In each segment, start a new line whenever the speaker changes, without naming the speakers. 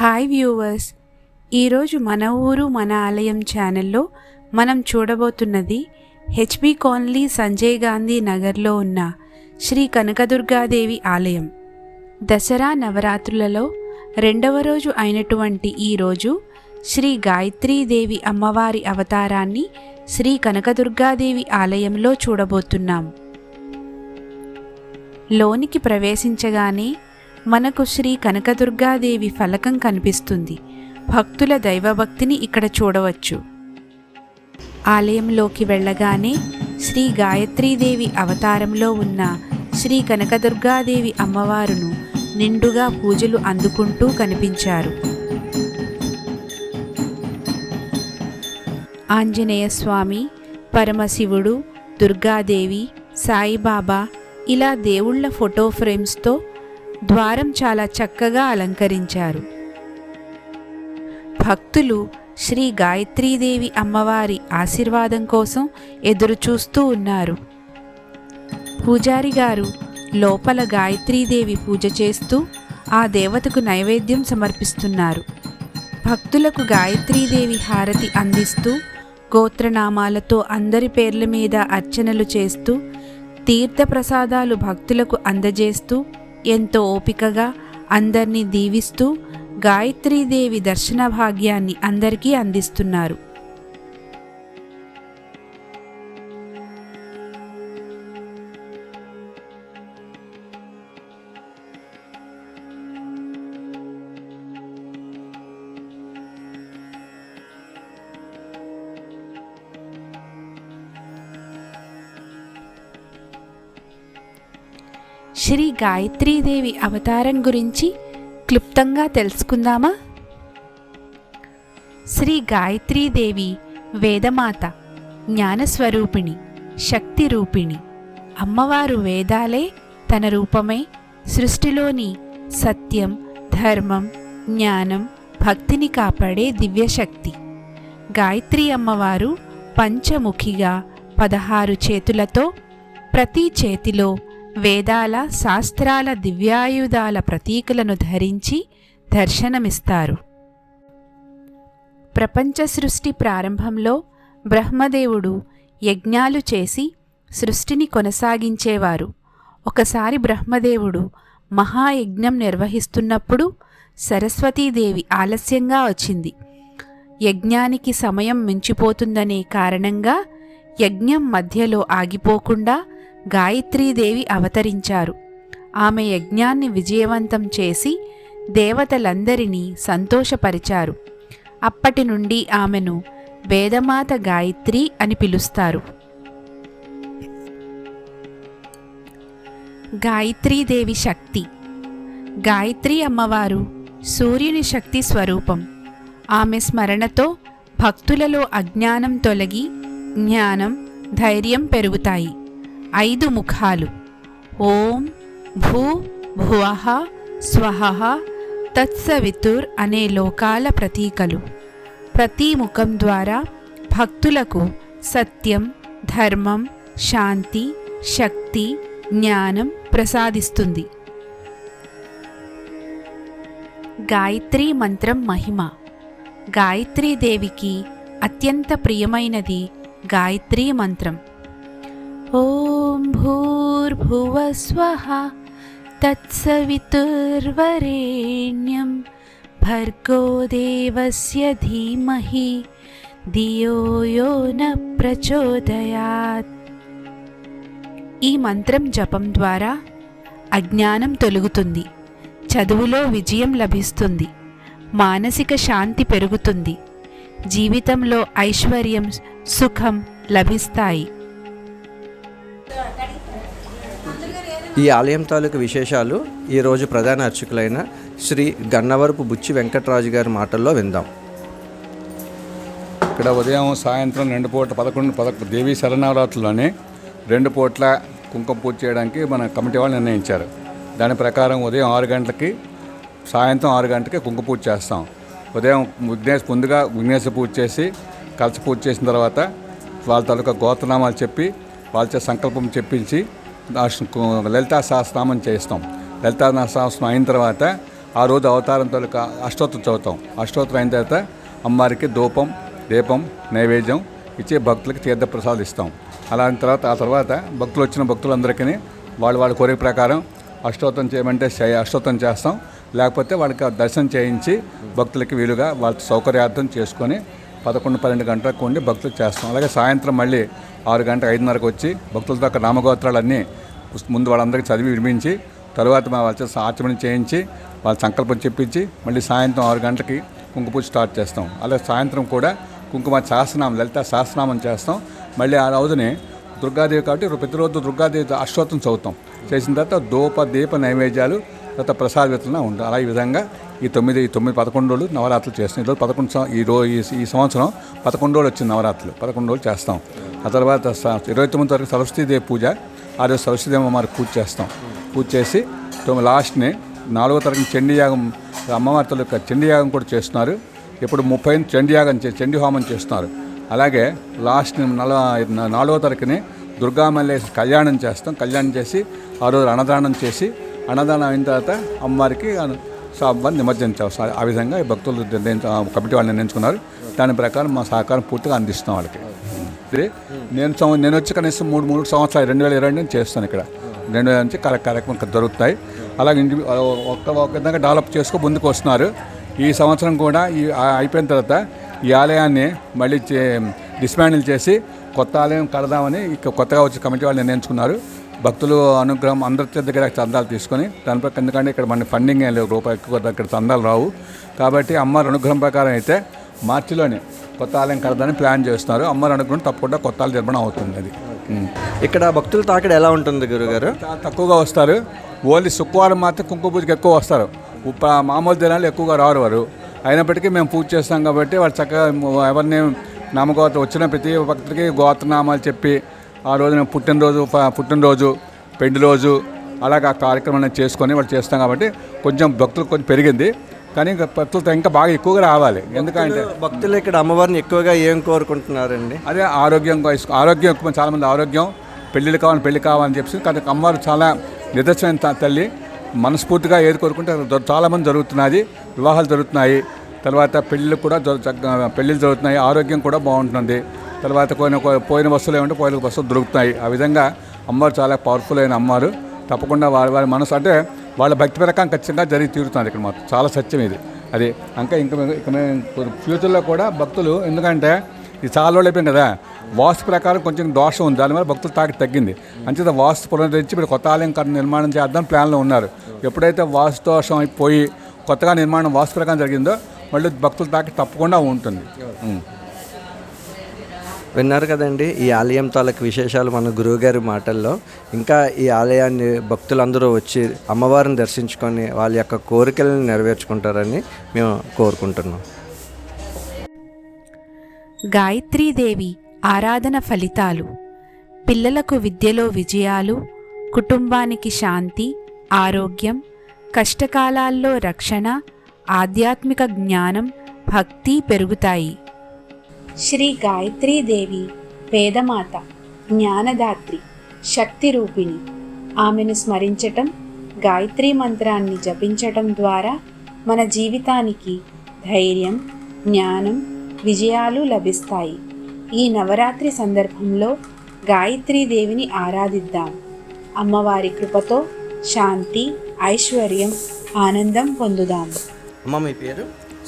Hi viewers ఈరోజు మన ఊరు మన ఆలయం ఛానల్లో మనం చూడబోతున్నది హెచ్బి కాలనీ సంజయ్ గాంధీ నగర్లో ఉన్న శ్రీ కనకదుర్గాదేవి ఆలయం. దసరా నవరాత్రులలో రెండవ రోజు అయినటువంటి ఈరోజు శ్రీ గాయత్రీదేవి అమ్మవారి అవతారాన్ని శ్రీ కనకదుర్గాదేవి ఆలయంలో చూడబోతున్నాం. లోనికి ప్రవేశించగానే మనకు శ్రీ కనకదుర్గాదేవి ఫలకం కనిపిస్తుంది. భక్తుల దైవభక్తిని ఇక్కడ చూడవచ్చు. ఆలయంలోకి వెళ్ళగానే శ్రీ గాయత్రీదేవి అవతారంలో ఉన్న శ్రీ కనకదుర్గాదేవి అమ్మవారును నిండుగా పూజలు అందుకుంటూ కనిపించారు. ఆంజనేయ స్వామి పరమశివుడు దుర్గాదేవి సాయిబాబా ఇలా దేవుళ్ళ ఫోటో ఫ్రేమ్స్తో ద్వారం చాలా చక్కగా అలంకరించారు. భక్తులు శ్రీ గాయత్రీదేవి అమ్మవారి ఆశీర్వాదం కోసం ఎదురుచూస్తూ ఉన్నారు. పూజారి గారు లోపల గాయత్రీదేవి పూజ చేస్తూ ఆ దేవతకు నైవేద్యం సమర్పిస్తున్నారు. భక్తులకు గాయత్రీదేవి హారతి అందిస్తూ గోత్రనామాలతో అందరి పేర్ల మీద అర్చనలు చేస్తూ తీర్థప్రసాదాలు భక్తులకు అందజేస్తూ ఎంతో ఓపికగా అందరినీ దీవిస్తూ గాయత్రీదేవి దర్శన భాగ్యాన్ని అందరికీ అందిస్తున్నారు. శ్రీ గాయత్రీదేవి అవతారం గురించి క్లుప్తంగా తెలుసుకుందామా? శ్రీ గాయత్రీదేవి వేదమాత జ్ఞానస్వరూపిణి శక్తి రూపిణి అమ్మవారు వేదాలే తన రూపమై. సృష్టిలోని సత్యం ధర్మం జ్ఞానం భక్తిని కాపాడే దివ్యశక్తి. గాయత్రి అమ్మవారు పంచముఖిగా పదహారు చేతులతో ప్రతి చేతిలో వేదాల శాస్త్రాల దివ్యాయుధాల ప్రతీకలను ధరించి దర్శనమిస్తారు. ప్రపంచ సృష్టి ప్రారంభంలో బ్రహ్మదేవుడు యజ్ఞాలు చేసి సృష్టిని కొనసాగించేవారు. ఒకసారి బ్రహ్మదేవుడు మహాయజ్ఞం నిర్వహిస్తున్నప్పుడు సరస్వతీదేవి ఆలస్యంగా వచ్చింది. యజ్ఞానికి సమయం మించిపోతుందనే కారణంగా యజ్ఞం మధ్యలో ఆగిపోకుండా గాయత్రీదేవి అవతరించారు. ఆమె యజ్ఞాన్ని విజయవంతం చేసి దేవతలందరినీ సంతోషపరిచారు. అప్పటి నుండి ఆమెను వేదమాత గాయత్రి అని పిలుస్తారు. గాయత్రీదేవి శక్తి. గాయత్రి అమ్మవారు సూర్యుని శక్తి స్వరూపం. ఆమె స్మరణతో భక్తులలో అజ్ఞానం తొలగి జ్ఞానం ధైర్యం పెరుగుతాయి. ఐదు ముఖాలు. ఓం భూ భువః స్వహ తత్సవితుర్ అనే లోకాల ప్రతీకలు. ప్రతి ముఖం ద్వారా భక్తులకు సత్యం ధర్మం శాంతి శక్తి జ్ఞానం ప్రసాదిస్తుంది. గాయత్రీ మంత్రం మహిమ. గాయత్రీ దేవికి అత్యంత ప్రియమైనది గాయత్రీ మంత్రం. ఓం భూర్భువస్వః తత్సవితుర్వరేణ్యం భర్గో దేవస్య ధీమహి దియో యో న ప్రచోదయాత్ ఈ మంత్రం జపం ద్వారా అజ్ఞానం తొలుగుతుంది చదువులో విజయం లభిస్తుంది మానసిక శాంతి పెరుగుతుంది జీవితంలో ఐశ్వర్యం సుఖం లభిస్తాయి.
ఈ ఆలయం తాలూకు విశేషాలు ఈరోజు ప్రధాన అర్చకులైన శ్రీ గన్నవరపు బుచ్చి వెంకటరాజు గారి మాటల్లో విందాం.
ఇక్కడ ఉదయం సాయంత్రం రెండు పూట పదకొండు పదకొండు దేవీ శరణవరాత్రుల్లోనే రెండు పూట్ల కుంకుమ పూజ చేయడానికి మన కమిటీ వాళ్ళు నిర్ణయించారు. దాని ప్రకారం ఉదయం ఆరు గంటలకి సాయంత్రం ఆరు గంటలకి కుంకుమ పూజ చేస్తాం. ఉదయం విఘ్నేశ్ ముందుగా విఘ్నేశ పూజ చేసి కలస పూజ చేసిన తర్వాత వాళ్ళ తాలూకా గోత్రనామాలు చెప్పి వాళ్ళ సంకల్పం చెప్పించి లలితా సహస్రనామం చేస్తాం లలితా సహస్రం అయిన తర్వాత ఆ రోజు అవతారం తొలక అష్టోత్తరం చదువుతాం. అష్టోత్తరం అయిన తర్వాత అమ్మవారికి ధూపం దీపం నైవేద్యం ఇచ్చి భక్తులకి తీర్థ ప్రసాదం ఇస్తాం. అలా అయిన తర్వాత ఆ తర్వాత భక్తులు వచ్చిన భక్తులందరికీ వాళ్ళు వాళ్ళ కోరిక ప్రకారం అష్టోత్తరం చేయమంటే అష్టోత్తరం చేస్తాం. లేకపోతే వాళ్ళకి దర్శనం చేయించి భక్తులకి వీలుగా వాళ్ళ సౌకర్యార్థం చేసుకొని పదకొండు పన్నెండు గంటలకు ఉండి భక్తులు చేస్తాం. అలాగే సాయంత్రం మళ్ళీ ఆరు గంట ఐదున్నరకు వచ్చి భక్తులతో అక్కడ నామగోత్రాలన్నీ ముందు వాళ్ళందరికీ చదివి వినిపించి తర్వాత మా వాళ్ళ చేత ఆచరణ చేయించి వాళ్ళ సంకల్పం చెప్పించి మళ్ళీ సాయంత్రం ఆరు గంటలకి కుంకుపూజ స్టార్ట్ చేస్తాం. అలాగే సాయంత్రం కూడా కుంకుమ సహస్రనామం లలిత సహస్రనామం చేస్తాం. మళ్ళీ ఆ రోజునే దుర్గాదేవి కాబట్టి ప్రతిరోజు దుర్గాదేవి అశ్వత్వం చదువుతాం. చేసిన తర్వాత దూప దీప నైవేద్యాలు తర్వాత ప్రసాద వితరణ ఉంటాం అలా ఈ విధంగా ఈ తొమ్మిది తొమ్మిది పదకొండు రోజులు నవరాత్రులు చేస్తాం ఈరోజు పదకొండు ఈ రోజు ఈ సంవత్సరం పదకొండు రోజులు వచ్చింది నవరాత్రులు. పదకొండు రోజులు చేస్తాం. ఆ తర్వాత ఇరవై తొమ్మిది వరకు సరస్వతీదేవి పూజ. ఆ రోజు సరస్వతీదేవి అమ్మవారికి పూజ చేస్తాం. పూజ చేసి తొమ్మిది లాస్ట్ని నాలుగో తరగతి చండీయాగం అమ్మవారి యొక్క చండీయాగం కూడా చేస్తున్నారు. ఇప్పుడు ముప్పై చండీయాగం చండీ హోమం చేస్తున్నారు. అలాగే లాస్ట్ నల నాలుగో తారీఖుని దుర్గామల్లేసి కళ్యాణం చేస్తాం. కళ్యాణం చేసి ఆ రోజు అన్నదానం చేసి అన్నదానం అయిన తర్వాత అమ్మవారికి సాబ్బాన్ని నిమజ్జనం చేస్తాం ఆ విధంగా ఈ భక్తులు నిర్ణయించ కమిటీ వాళ్ళు నిర్ణయించుకున్నారు. దాని ప్రకారం మా సహకారం పూర్తిగా అందిస్తాం వాళ్ళకి. నేను నేను వచ్చి కనీసం మూడు మూడు సంవత్సరాలు రెండు వేల ఇరవై నేను చేస్తాను ఇక్కడ. రెండు వేల నుంచి కార్య- కార్యక్రమం జరుగుతాయి అలాగే ఇంటి ఒక్క ఒక విధంగా డెవలప్ చేసుకో ముందుకు వస్తున్నారు. ఈ సంవత్సరం కూడా ఈ అయిపోయిన తర్వాత ఈ ఆలయాన్ని మళ్ళీ డిస్మాండిల్ చేసి కొత్త ఆలయం కడదామని ఇక కొత్తగా వచ్చే కమిటీ వాళ్ళు నిర్ణయించుకున్నారు. భక్తులు అనుగ్రహం అందరి దగ్గర చందాలు తీసుకొని దానిపై ఎందుకంటే ఇక్కడ మన ఫండింగ్ ఏం లేవు రూపాయి ఎక్కువ ఇక్కడ చందాలు రావు. కాబట్టి అమ్మారి అనుగ్రహం ప్రకారం అయితే మార్చిలోనే కొత్త ఆలయం కడదామని ప్లాన్ చేస్తున్నారు. అమ్మారి అనుగ్రహం తప్పకుండా కొత్త ఆలయం నిర్మాణం అవుతుంది అది.
ఇక్కడ భక్తుల తాకిడి ఎలా ఉంటుంది గురుగారు?
తక్కువగా వస్తారు. ఓన్లీ శుక్రవారం మాత్రం కుంకుమ పూజకి ఎక్కువ వస్తారు. మామూలు దినాలు ఎక్కువగా రారు వారు. అయినప్పటికీ మేము పూజ చేస్తాం కాబట్టి వాళ్ళు చక్కగా ఎవరిని నామగోత్ర వచ్చిన ప్రతి భక్తుడికి గోత్రనామాలు చెప్పి ఆ రోజున పుట్టినరోజు పుట్టినరోజు పెళ్ళి రోజు అలాగ ఆ కార్యక్రమాన్ని చేసుకొని వాళ్ళు చేస్తాం కాబట్టి కొంచెం భక్తులు కొంచెం పెరిగింది. కానీ ఇంకా భక్తులతో ఇంకా బాగా ఎక్కువగా రావాలి. ఎందుకంటే
భక్తులు ఇక్కడ అమ్మవారిని ఎక్కువగా ఏం కోరుకుంటున్నారండి?
అదే ఆరోగ్యంగా ఇసు- ఆరోగ్యం ఎక్కువ చాలామంది ఆరోగ్యం పెళ్ళిళ్ళు కావాలి పెళ్ళి కావాలని చెప్పి కానీ అమ్మవారు చాలా నిదర్శన త- తల్లి మనస్ఫూర్తిగా ఏది కోరుకుంటే చాలామంది జరుగుతున్నది వివాహాలు జరుగుతున్నాయి తర్వాత పెళ్ళిళ్ళు కూడా పెళ్ళిళ్ళు జరుగుతున్నాయి ఆరోగ్యం కూడా బాగుంటుంది. తర్వాత పోయిన పోయిన వస్తువులు ఏమంటే పోయిన వస్తువులు దొరుకుతున్నాయి. ఆ విధంగా అమ్మవారు చాలా పవర్ఫుల్ అయిన అమ్మవారు. తప్పకుండా వారి వారి మనసు అంటే వాళ్ళ భక్తి ప్రకారం ఖచ్చితంగా జరిగి తీరుతుంది ఇక్కడ మాత్రం. చాలా సత్యం ఇది. అది ఇంకా ఇంకా ఇక మేము ఫ్యూచర్లో కూడా భక్తులు ఎందుకంటే ఇది చాలా రోజులు అయిపోయింది కదా వాస్తు ప్రకారం కొంచెం దోషం ఉంది. దానివల్ల భక్తులు తాకి తగ్గింది. అంచేత వాస్తు పునరుద్ధరించి ఇప్పుడు కొత్త ఆలయం నిర్మాణం చేద్దాం ప్లాన్లో ఉన్నారు. ఎప్పుడైతే వాస్తు దోషం అయిపోయి కొత్తగా నిర్మాణం వాస్తు ప్రకారం జరిగిందో మళ్ళీ భక్తుల తాకి తప్పకుండా ఉంటుంది.
విన్నారు కదండి ఈ ఆలయం తాలూకు విశేషాలు మన గురువుగారి మాటల్లో. ఇంకా ఈ ఆలయాన్ని భక్తులందరూ వచ్చి అమ్మవారిని దర్శించుకొని వాళ్ళ యొక్క కోరికలను నెరవేర్చుకుంటారని మేము కోరుకుంటున్నాం.
గాయత్రీదేవి ఆరాధన ఫలితాలు. పిల్లలకు విద్యలో విజయాలు కుటుంబానికి శాంతి ఆరోగ్యం కష్టకాలాల్లో రక్షణ ఆధ్యాత్మిక జ్ఞానం భక్తి పెరుగుతాయి. శ్రీ గాయత్రీదేవి వేదమాత జ్ఞానదాత్రి శక్తి రూపిణి. ఆమెను స్మరించటం గాయత్రీ మంత్రాన్ని జపించటం ద్వారా మన జీవితానికి ధైర్యం జ్ఞానం విజయాలు లభిస్తాయి. ఈ నవరాత్రి సందర్భంలో గాయత్రీదేవిని ఆరాధిద్దాం. అమ్మవారి కృపతో శాంతి ఐశ్వర్యం ఆనందం పొందుదాం.
అమ్మ మీ పేరు?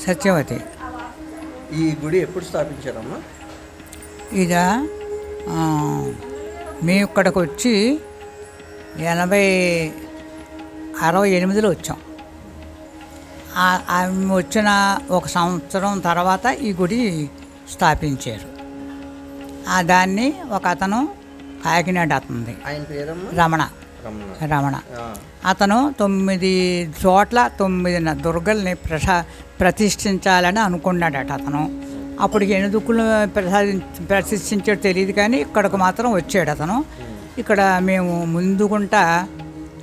సత్యవతి.
ఈ గుడి ఎప్పుడు స్థాపించారమ్మా?
ఇద మేము ఇక్కడికి వచ్చి ఎనభై అరవై ఎనిమిదిలో వచ్చాం. వచ్చిన ఒక సంవత్సరం తర్వాత ఈ గుడి స్థాపించారు. ఆ దాన్ని ఒక అతను కాకినాడ అతనిది.
పేరమ్మా?
రమణ.
రమణ.
అతను తొమ్మిది చోట్ల తొమ్మిది దుర్గల్ని ప్రస ప్రతిష్ఠించాలని అనుకున్నాడట అతను. అప్పుడు ఎన్ని దుక్కులు ప్రసాది ప్రతిష్ఠించాడో తెలియదు కానీ ఇక్కడికి మాత్రం వచ్చాడు అతను. ఇక్కడ మేము ముందుకుంటా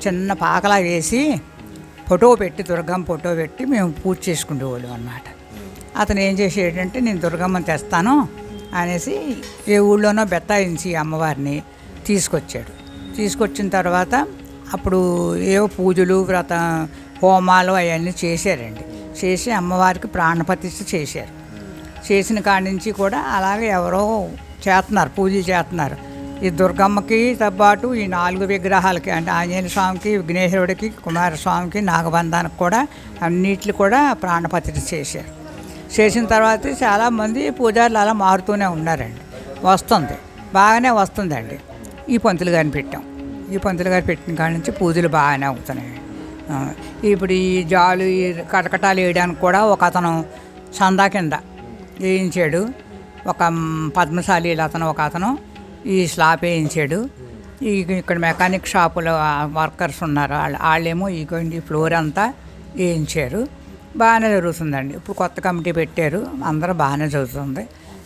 చిన్న పాకలా వేసి ఫోటో పెట్టి దుర్గమ్మ ఫోటో పెట్టి మేము పూజ చేసుకునేవాళ్ళం అన్నమాట. అతను ఏం చేసేటంటే నేను దుర్గమ్మని తెస్తాను అనేసి ఏ ఊళ్ళోనో బెత్తాయించి అమ్మవారిని తీసుకొచ్చాడు. తీసుకొచ్చిన తర్వాత అప్పుడు ఏవో పూజలు వ్రత హోమాలు అవన్నీ చేశారండి. చేసి అమ్మవారికి ప్రాణప్రతిష్ఠ చేశారు. చేసిన కాడి నుంచి కూడా అలాగే ఎవరో చేస్తున్నారు పూజలు చేస్తున్నారు ఈ దుర్గమ్మకి పాటు ఈ నాలుగు విగ్రహాలకి అంటే ఆంజనేయ స్వామికి విఘ్నేశ్వరుడికి కుమారస్వామికి నాగబంధానికి కూడా అన్నిట్లు కూడా ప్రాణప్రతిష్ఠ చేశారు. చేసిన తర్వాత చాలామంది పూజారులు అలా మారుతూనే ఉన్నారండి. వస్తుంది. బాగానే వస్తుందండి. ఈ పంతులు గారిని పెట్టాం. ఈ పంతులు గారు పెట్టిన కాడి నుంచి పూజలు బాగానే అవుతున్నాయి. ఇప్పుడు ఈ జాలు ఈ కటకటాలు వేయడానికి కూడా ఒక అతను చందా కింద వేయించాడు. ఒక పద్మశాలి అతను ఒక అతను ఈ స్లాబ్ వేయించాడు. ఈ ఇక్కడ మెకానిక్ షాపులో వర్కర్స్ ఉన్నారు. వాళ్ళు వాళ్ళేమో ఈ ఈ ఫ్లోర్ అంతా వేయించారు. బాగానే జరుగుతుందండి. ఇప్పుడు కొత్త కమిటీ పెట్టారు. అందరూ బాగానే జరుగుతుంది.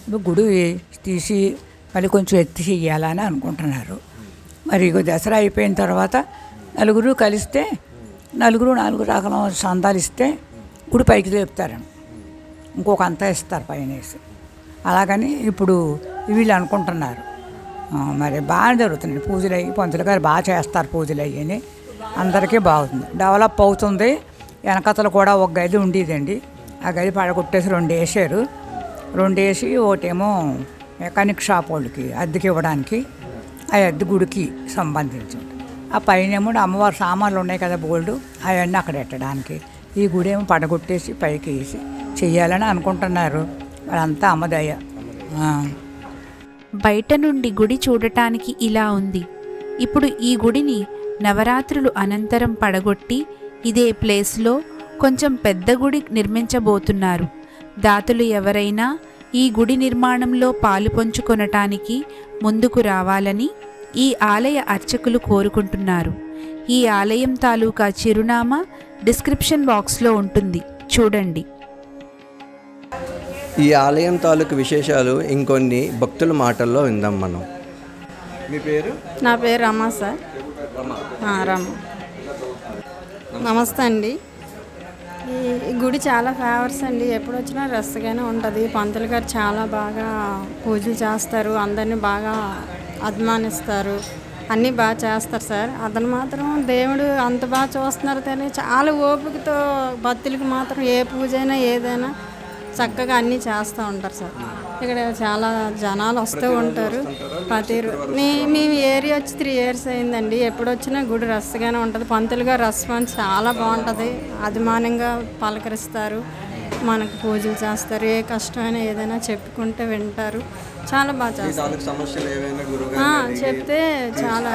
ఇప్పుడు గుడి తీసి మళ్ళీ కొంచెం ఎత్తి చెయ్యాలని అనుకుంటున్నారు. మరి దసరా అయిపోయిన తర్వాత నలుగురు కలిస్తే నలుగురు నాలుగు రకాల సందాలు ఇస్తే గుడి పైకి లేపుతారని ఇంకొక అంతా ఇస్తారు పైన వేసి అలాగని ఇప్పుడు వీళ్ళు అనుకుంటున్నారు. మరి బాగా జరుగుతుంది పూజలు అయ్యి పంతులు గారు బాగా చేస్తారు పూజలు అయ్యి అందరికీ బాగుంది. డెవలప్ అవుతుంది. వెనకతలు కూడా ఒక గది ఉండేదండి. ఆ గది పడగొట్టేసి రెండు వేసారు. రెండు వేసి ఒకటేమో మెకానిక్ షాప్ వాళ్ళకి అద్దెకి ఇవ్వడానికి ఆ అద్దె గుడికి సంబంధించి ఆ పైనేమో అమ్మవారి సామాన్లు ఉన్నాయి కదా బోల్డ్ అవన్నీ అక్కడ పెట్టడానికి. ఈ గుడి ఏమో పడగొట్టేసి పైకి వేసి చెయ్యాలని అనుకుంటున్నారు. వాళ్ళంతా అమ్మదయ్య
బయట నుండి గుడి చూడటానికి ఇలా ఉంది. ఇప్పుడు ఈ గుడిని నవరాత్రులు అనంతరం పడగొట్టి ఇదే ప్లేస్లో కొంచెం పెద్ద గుడి నిర్మించబోతున్నారు. దాతలు ఎవరైనా ఈ గుడి నిర్మాణంలో పాలు పంచుకొనటానికి ముందుకు రావాలని ఈ ఆలయ అర్చకులు కోరుకుంటున్నారు. ఈ ఆలయం తాలూకా చిరునామా డిస్క్రిప్షన్ బాక్స్లో ఉంటుంది. చూడండి.
ఈ ఆలయం తాలూకు విశేషాలు ఇంకొన్ని భక్తుల మాటల్లో విందాం మనం. మీ పేరు?
నా పేరు రమ సార్. ఆ, రమ. నమస్తే అండి. ఈ గుడి చాలా ఫేవర్స్ అండి. ఎప్పుడు వచ్చినా రస్గానే ఉంటుంది. పంతులు గారు చాలా బాగా పూజలు చేస్తారు. అందరినీ బాగా అభిమానిస్తారు. అన్నీ బాగా చేస్తారు సార్. అతను మాత్రం దేవుడు అంత బాగా చూస్తున్నారు కానీ చాలా ఓపికతో భక్తులకి మాత్రం ఏ పూజ అయినా ఏదైనా చక్కగా అన్నీ చేస్తూ ఉంటారు సార్. ఇక్కడ చాలా జనాలు వస్తూ ఉంటారు. ప్రతి మే మేము ఏరియా వచ్చి త్రీ ఇయర్స్ అయిందండి. ఎప్పుడు వచ్చినా గుడి రస్గానే ఉంటుంది. పంతులుగా రెస్పాన్స్ చాలా బాగుంటుంది. అభిమానంగా పలకరిస్తారు. మనకు పూజలు చేస్తారు. ఏ కష్టమైనా ఏదైనా చెప్పుకుంటే వింటారు. చాలా బాగా చేస్తారు. చెప్తే చాలా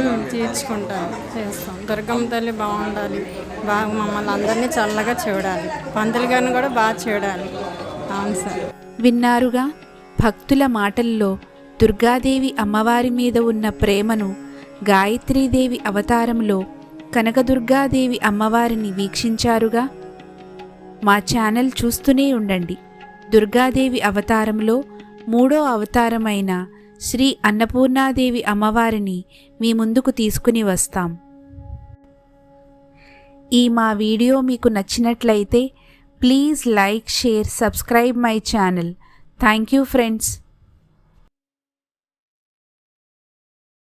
ఉమ్, తీర్చుకుంటాను చేస్తాం. దుర్గమ్మ తల్లి బాగుండాలి. బాగా మమ్మల్ని అందరినీ చల్లగా చూడాలి. పంతులు గారిని కూడా బాగా చూడాలి. అవును సార్.
విన్నారుగా? భక్తుల మాటల్లో దుర్గాదేవి అమ్మవారి మీద ఉన్న ప్రేమను గాయత్రీదేవి అవతారంలో కనకదుర్గాదేవి అమ్మవారిని వీక్షించారుగా? మా ఛానల్ చూస్తూనే ఉండండి. దుర్గాదేవి అవతారంలో మూడో అవతారమైన శ్రీ అన్నపూర్ణాదేవి అమ్మవారిని మీ ముందుకు తీసుకుని వస్తాం. ఈ మా వీడియో మీకు నచ్చినట్లయితే Please like, share, subscribe my channel. Thank you friends.